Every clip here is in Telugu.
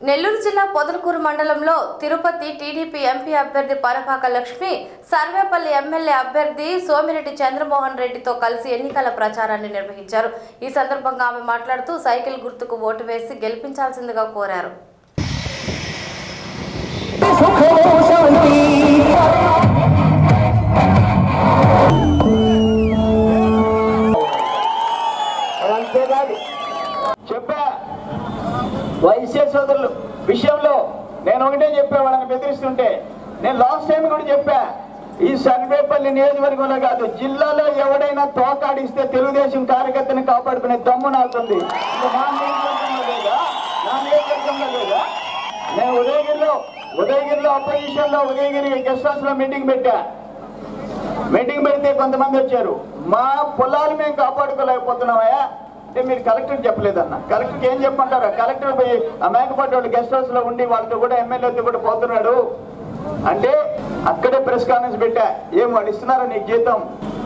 నెల్లూరు జిల్లా పొదలకూరు మండలంలో తిరుపతి టీడీపీ ఎంపీ అభ్యర్థి పరపాక లక్ష్మి సర్వేపల్లి ఎమ్మెల్యే అభ్యర్థి సోమిరెడ్డి చంద్రమోహన్ రెడ్డితో కలిసి ఎన్నికల ప్రచారాన్ని నిర్వహించారు. ఈ సందర్భంగా ఆమె మాట్లాడుతూ సైకిల్ గుర్తుకు ఓటు వేసి గెలిపించాల్సిందిగా కోరారు. అంతేకాదు వైశ్య సోదరులు విషయంలో నేను ఒకటే చెప్పా వాళ్ళని బెదిరిస్తుంటే. నేను లాస్ట్ టైం కూడా చెప్పా ఈ సర్వేపల్లి నియోజకవర్గంలో కాదు జిల్లాలో ఎవడైనా తోకాడిస్తే తెలుగుదేశం కార్యకర్తని కాపాడుకునే దమ్ము నాకుంది. నా లేదా లేదా? నేను ఉదయగిరిలో ఉదయగిరిలో అపోజిషన్లో ఉదయగిరి గెస్ట్ హౌస్లో మీటింగ్ పెట్టా. మీటింగ్ పెడితే కొంతమంది వచ్చారు. మా పొలాలు మేము కాపాడుకోలేకపోతున్నామయ్యా. అంటే మీరు కలెక్టర్ చెప్పలేదన్న. కలెక్టర్కి ఏం చెప్పమంటారా? కలెక్టర్ పోయి ఆ మేకపాటి వాళ్ళు గెస్ట్ హౌస్లో ఉండి వాళ్ళతో కూడా ఎమ్మెల్యేతో కూడా పోతున్నాడు. అంటే అక్కడే ప్రెస్ కాన్ఫరెన్స్ పెట్టా. ఏం వాడు ఇస్తున్నారా నీకు జీతం?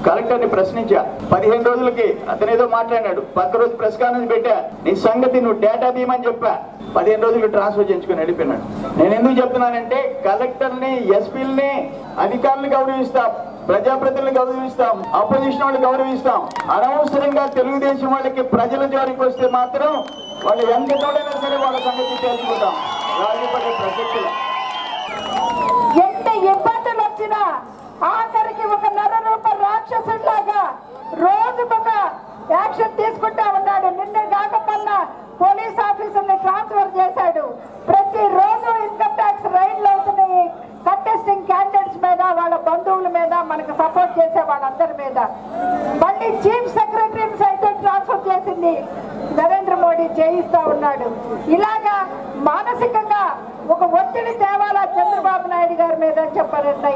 కలెక్టర్ని ప్రశ్నించా. పదిహేను రోజులకి అతను ఏదో మాట్లాడినాడు. పక్క రోజు ప్రెస్ కాన్ఫరెన్స్ పెట్టా. నీ సంగతి నువ్వు డేటా తీయమని చెప్పా. పదిహేను రోజులు ట్రాన్స్ఫర్ చేయించుకుని వెళ్ళిపోయినాడు. నేను ఎందుకు చెప్తున్నానంటే కలెక్టర్ని ఎస్పీల్ని అధికారులు గౌరవిస్తా. ప్రజాప్రతినిధులు గౌరవిస్తాం అపోజిషన్ వాళ్ళు గౌరవిస్తాం. అనవసరంగా తెలుగుదేశం వాళ్ళకి ప్రజల జోలికి వస్తే మాత్రం వాళ్ళు ఎంత తోడైనా సరే వాళ్ళ సంగతి తెలుసుకుంటాం. రాజీపడే ప్రసక్తి ఎంత ఇబ్బందులు వచ్చినా ఆఖరికి ఒక నర రూప రాక్షసుడిలాగా రోజుకొక యాక్షన్ తీసుకుంటా ఉన్నాడు. నిన్న కాకపోయినా పోలీస్ ఆఫీసర్ని ట్రాన్స్ఫర్ చేశాడు. చేసే వాళ్ళందరి మీద. మళ్ళీ చీఫ్ సెక్రటరీని సైతం ట్రాన్స్ఫర్ చేసింది నరేంద్ర మోడీ చేయిస్తా ఉన్నాడు. ఇలాగా మానసికంగా ఒక ఒత్తిడి తేవాలా చంద్రబాబు నాయుడు గారి మీద అని చెప్పారంటే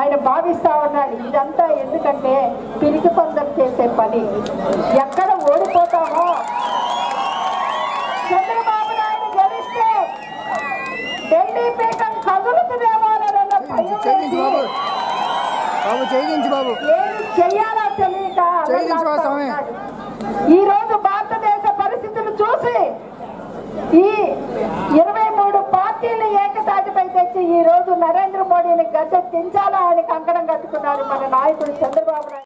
ఆయన భావిస్తా ఉన్నాడు. ఇదంతా ఎందుకంటే పిరికి పందం చేసే పని. ఎక్కడ ఓడిపోతామో చంద్రబాబు నాయుడు గెలిస్తే ఢిల్లీ పీఠం కదులుతుందేమోనన్న భయం చేయించు బాబు వేసి బాబు చేయించు బాబు చెయ్యాలో తెలియక చేయించు అల్లల్లాడుతూ స్వామి. ఈ రోజు భారతదేశ పరిస్థితులు చూసి ఈ ఇరవై మూడు పార్టీలు ఏకతాటిపై తెచ్చి ఈ రోజు నరేంద్ర మోడీని గద్దె దించాలా అని కంకణం కట్టుకున్నారు మన నాయకుడు చంద్రబాబు నాయుడు